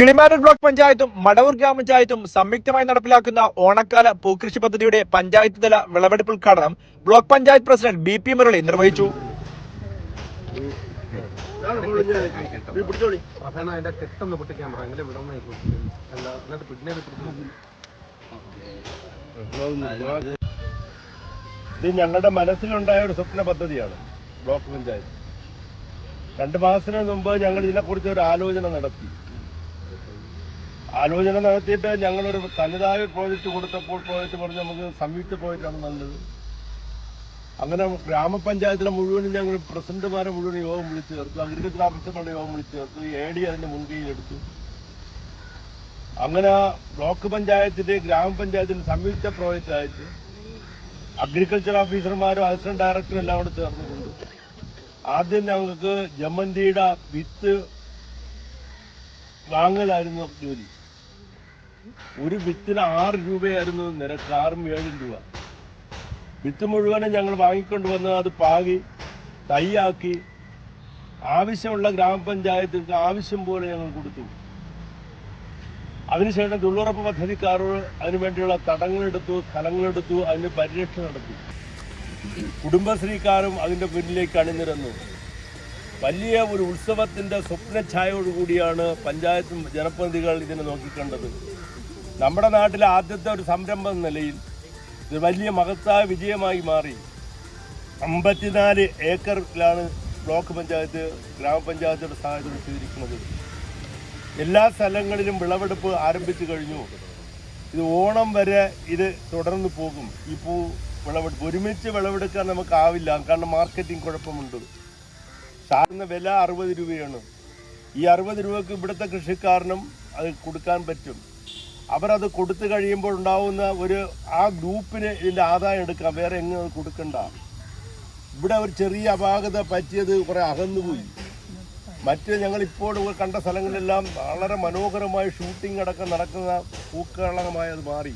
Kilimanoor block പഞ്ചായത്തും മടവൂർ ഗ്രാമപഞ്ചായത്തും സംയുക്തമായി നടപ്പിലാക്കുന്ന ഓണക്കാല പൂക്കൃഷി പദ്ധതിയുടെ പഞ്ചായത്ത് തല വിളവെടുപ്പ് ഉദ്ഘാടനം block panchayat president B P Murali നിർവഹിച്ചു. ഇത് ഞങ്ങളുടെ മനസ്സിലുണ്ടായ ഒരു സ്വപ്ന പദ്ധതിയാണ് ബ്ലോക്ക് പഞ്ചായത്ത്. രണ്ട് മാസത്തിന് മുമ്പ് ഞങ്ങൾ ഇതിനെക്കുറിച്ച് ഒരു ആലോചന നടത്തി. ആലോചന നടത്തിയിട്ട് ഞങ്ങളൊരു തനതായ പ്രോജക്റ്റ് കൊടുത്തപ്പോൾ പ്രോജക്റ്റ് പറഞ്ഞ് നമുക്ക് സംയുക്ത പ്രോജക്റ്റാണ് നല്ലത്. അങ്ങനെ ഗ്രാമപഞ്ചായത്തിലെ മുഴുവനും ഞങ്ങൾ പ്രസിഡന്റുമാരെ മുഴുവൻ യോഗം വിളിച്ചു ചേർത്തു. അഗ്രികൾച്ചർ ഓഫീസറുടെ യോഗം വിളിച്ചു ചേർത്തു. എ ഡി അതിന്റെ മുൻകൈയിലെടുത്തു. അങ്ങനെ ബ്ലോക്ക് പഞ്ചായത്തിന്റെ ഗ്രാമപഞ്ചായത്തിന്റെ സംയുക്ത പ്രോജക്റ്റ് ആയിട്ട് അഗ്രികൾച്ചർ ഓഫീസർമാരും അസിസ്റ്റന്റ് ഡയറക്ടറും എല്ലാം കൂടെ ചേർന്നിട്ടുണ്ട്. ആദ്യം ഞങ്ങൾക്ക് ജമന്തിയുടെ വിത്ത് വാങ്ങലായിരുന്നു ജോലി. ഒരു വിത്തിന് ആറ് രൂപയായിരുന്നു നിരക്ക് ആറും ഏഴും രൂപ. വിത്ത് മുഴുവനും ഞങ്ങൾ വാങ്ങിക്കൊണ്ട് വന്ന് അത് പാകി തൈയാക്കി ആവശ്യമുള്ള ഗ്രാമപഞ്ചായത്തുകൾക്ക് ആവശ്യം പോലെ ഞങ്ങൾ കൊടുത്തു. അതിനുശേഷം തൊഴിലുറപ്പ് പദ്ധതിക്കാർ അതിനുവേണ്ടിയുള്ള തടങ്ങളെടുത്തു സ്ഥലങ്ങളെടുത്തു അതിന് പരിരക്ഷ നടത്തി. കുടുംബശ്രീക്കാരും അതിന്റെ പിന്നിലേക്ക് അണിനിരന്നു. വലിയ ഒരു ഉത്സവത്തിന്റെ സ്വപ്നഛായോടുകൂടിയാണ് പഞ്ചായത്തും ജനപ്രതിനിധികൾ ഇതിനെ നോക്കിക്കണ്ടത്. നമ്മുടെ നാട്ടിലെ ആദ്യത്തെ ഒരു സംരംഭം നിലയിൽ ഇത് വലിയ മഹത്തായ വിജയമായി മാറി. അമ്പത്തിനാല് ഏക്കറിലാണ് ബ്ലോക്ക് പഞ്ചായത്ത് ഗ്രാമപഞ്ചായത്തിന്റെ സഹായത്തോടെ ചെയ്തിരിക്കുന്നത്. എല്ലാ സ്ഥലങ്ങളിലും വിളവെടുപ്പ് ആരംഭിച്ചു കഴിഞ്ഞു. ഇത് ഓണം വരെ ഇത് തുടർന്ന് പോകും. ഇപ്പോൾ വിളവെടുപ്പ് ഒരുമിച്ച് വിളവെടുക്കാൻ നമുക്കാവില്ല കാരണം മാർക്കറ്റിംഗ് കുഴപ്പമുണ്ട്. സാറിന് വില അറുപത് രൂപയാണ്. ഈ അറുപത് രൂപക്ക് ഇവിടുത്തെ കൃഷിക്കാരനും അത് കൊടുക്കാൻ പറ്റും. അവരത് കൊടുത്തു കഴിയുമ്പോൾ ഉണ്ടാവുന്ന ഒരു ആ ഗ്രൂപ്പിന് ഇതിന്റെ ആദായം എടുക്കാം. വേറെ എങ്ങനെ കൊടുക്കണ്ട. ഇവിടെ ഒരു ചെറിയ അപാകത പറ്റിയത് കുറെ അകന്നുപോയി. മറ്റ് ഞങ്ങൾ ഇപ്പോൾ കണ്ട സ്ഥലങ്ങളിലെല്ലാം വളരെ മനോഹരമായ ഷൂട്ടിംഗ് അടക്കം നടക്കുന്ന പൂക്കളമായി അത് മാറി.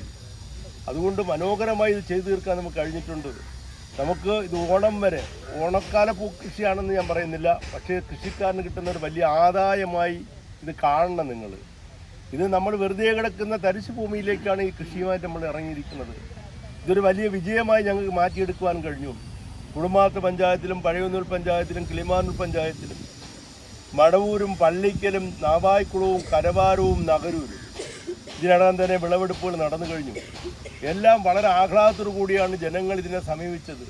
അതുകൊണ്ട് മനോഹരമായി ഇത് ചെയ്തു തീർക്കാൻ നമുക്ക് കഴിഞ്ഞിട്ടുണ്ട്. നമുക്ക് ഇത് ഓണം വരെ ഓണക്കാല പൂക്കൃഷിയാണെന്ന് ഞാൻ പറയുന്നില്ല. പക്ഷേ കൃഷിക്കാരന് കിട്ടുന്ന ഒരു വലിയ ആദായമായി ഇത് കാണണം നിങ്ങൾ. ഇത് നമ്മൾ വെറുതെ കിടക്കുന്ന തരിശു ഭൂമിയിലേക്കാണ് ഈ കൃഷിയുമായിട്ട് നമ്മൾ ഇറങ്ങിയിരിക്കുന്നത്. ഇതൊരു വലിയ വിജയമായി ഞങ്ങൾക്ക് മാറ്റിയെടുക്കുവാൻ കഴിഞ്ഞു. കുടുംബാത്ത പഞ്ചായത്തിലും പഴയന്നൂർ പഞ്ചായത്തിലും കിളിമാനൂർ പഞ്ചായത്തിലും മടവൂരും പള്ളിക്കലും നാവായിക്കുളവും കരവാരവും നഗരൂരും. ഇതിനകം തന്നെ വിളവെടുപ്പുകൾ നടന്നു കഴിഞ്ഞു. എല്ലാം വളരെ ആഹ്ലാദത്തോടു കൂടിയാണ് ജനങ്ങൾ ഇതിനെ സമീപിച്ചത്.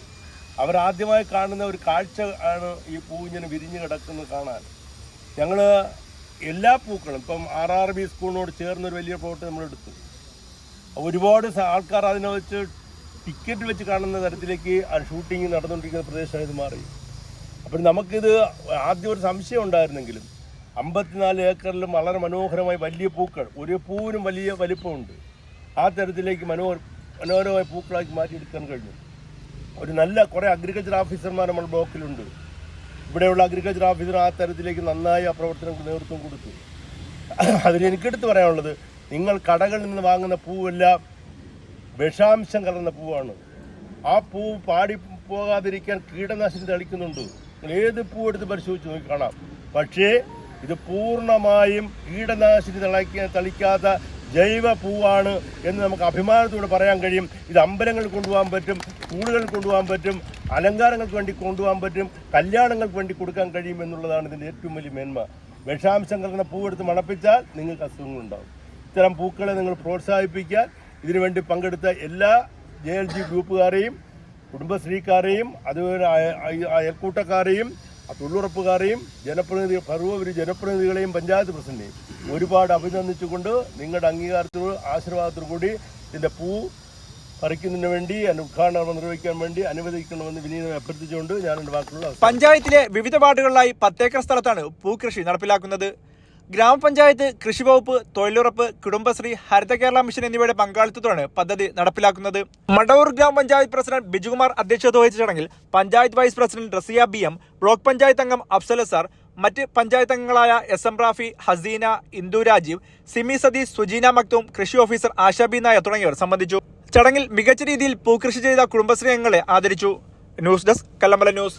അവരാദ്യമായി കാണുന്ന ഒരു കാഴ്ച ആണ് ഈ പൂ ഇങ്ങനെ വിരിഞ്ഞു കിടക്കുന്നത് കാണാൻ. ഞങ്ങൾ എല്ലാ പൂക്കളും ഇപ്പം ആർ ആർ ബി സ്കൂളിനോട് ചേർന്ന് ഒരു വലിയ പ്ലോട്ട് നമ്മൾ എടുത്തു ഒരുപാട് ആൾക്കാർ അതിനെ വെച്ച് ടിക്കറ്റ് വെച്ച് കാണുന്ന തരത്തിലേക്ക് ആ ഷൂട്ടിംഗ് നടന്നുകൊണ്ടിരിക്കുന്ന പ്രദേശമാണ് ഇത് മാറി. അപ്പം നമുക്കിത് ആദ്യം ഒരു സംശയം ഉണ്ടായിരുന്നെങ്കിലും അമ്പത്തിനാല് ഏക്കറിലും വളരെ മനോഹരമായി വലിയ പൂക്കൾ ഒരു പൂവിനും വലിയ വലിപ്പമുണ്ട്. ആ തരത്തിലേക്ക് മനോ മനോഹരമായ പൂക്കളാക്കി മാറ്റിയെടുക്കാൻ കഴിഞ്ഞു. ഒരു നല്ല കുറേ അഗ്രികൾച്ചർ ഓഫീസർമാർ നമ്മൾ ബ്ലോക്കിലുണ്ട്. ഇവിടെയുള്ള അഗ്രികൾച്ചർ ഓഫീസർ ആ തരത്തിലേക്ക് നന്നായി ആ പ്രവർത്തനങ്ങൾക്ക് നേതൃത്വം കൊടുത്തു. അതിന് എനിക്കെടുത്ത് പറയാനുള്ളത് നിങ്ങൾ കടകളിൽ നിന്ന് വാങ്ങുന്ന പൂവെല്ലാം വിഷാംശം കലർന്ന പൂവാണ്. ആ പൂ പാടി പോകാതിരിക്കാൻ കീടനാശിനി തളിക്കുന്നുണ്ട്. ഏത് പൂവെടുത്ത് പരിശോധിച്ച് നോക്കി കാണാം. പക്ഷേ ഇത് പൂർണമായും കീടനാശിനി തളിക്ക തളിക്കാത്ത ജൈവ പൂവാണ് എന്ന് നമുക്ക് അഭിമാനത്തോടെ പറയാൻ കഴിയും. ഇത് അമ്പലങ്ങളിൽ കൊണ്ടുപോകാൻ പറ്റും സ്കൂളുകളിൽ കൊണ്ടുപോകാൻ പറ്റും അലങ്കാരങ്ങൾക്ക് വേണ്ടി കൊണ്ടുപോകാൻ പറ്റും കല്യാണങ്ങൾക്ക് വേണ്ടി കൊടുക്കാൻ കഴിയും എന്നുള്ളതാണ് ഇതിന്റെ ഏറ്റവും വലിയ മേന്മ. വിഷാംശം കലർന്ന പൂവെടുത്ത് മണപ്പിച്ചാൽ നിങ്ങൾക്ക് അസുഖങ്ങളുണ്ടാകും ഇത്തരം പൂക്കളെ നിങ്ങൾ പ്രോത്സാഹിപ്പിക്കാൻ ഇതിനുവേണ്ടി പങ്കെടുത്ത എല്ലാ ജെ എൽ ജി ഗ്രൂപ്പുകാരെയും കുടുംബശ്രീക്കാരെയും അതുപോലെ അയ- അയ- അയൽക്കൂട്ടക്കാരെയും തൊഴിലുറപ്പുകാരെയും ജനപ്രതിനിധി സർവ ജനപ്രതിനിധികളെയും പഞ്ചായത്ത് പ്രസിഡന്റെയും ഒരുപാട് അഭിനന്ദിച്ചുകൊണ്ട് നിങ്ങളുടെ അംഗീകാരത്തോട് ആശീർവാദത്തോടു കൂടി ഇതിന്റെ പൂ പറിക്കുന്നതിന് വേണ്ടി ഉദ്ഘാടനം നിർവഹിക്കാൻ വേണ്ടി അനുവദിക്കണമെന്ന് വിനീതമായി അഭ്യർത്ഥിച്ചുകൊണ്ട് ഞാൻ വാക്കുള്ള. പഞ്ചായത്തിലെ വിവിധ വാർഡുകളിലായി പത്തേക്കർ സ്ഥലത്താണ് പൂക്കൃഷി നടപ്പിലാക്കുന്നത്. ഗ്രാമപഞ്ചായത്ത് കൃഷിവകുപ്പ് തൊഴിലുറപ്പ് കുടുംബശ്രീ ഹരിത കേരള മിഷൻ എന്നിവയുടെ പങ്കാളിത്തത്തോടെ പദ്ധതി നടപ്പിലാക്കുന്നത്. മടവൂർ ഗ്രാമപഞ്ചായത്ത് പ്രസിഡന്റ് ബിജുകുമാർ അധ്യക്ഷത വഹിച്ച ചടങ്ങിൽ panchayat vice president Rasiya B M block panchayat അംഗം അഫ്സൽ സാർ മറ്റ് പഞ്ചായത്ത് അംഗങ്ങളായ എസ് എം റാഫി ഹസീന ഇന്ദു രാജീവ് സിമി സതീഷ് സുജീന മക്തും കൃഷി ഓഫീസർ ആശാബി നായർ തുടങ്ങിയവർ സംബന്ധിച്ചു. ചടങ്ങിൽ മികച്ച രീതിയിൽ പൂക്കൃഷി ചെയ്ത കുടുംബശ്രീ അംഗങ്ങളെ ആദരിച്ചു. News desk Kallambala news.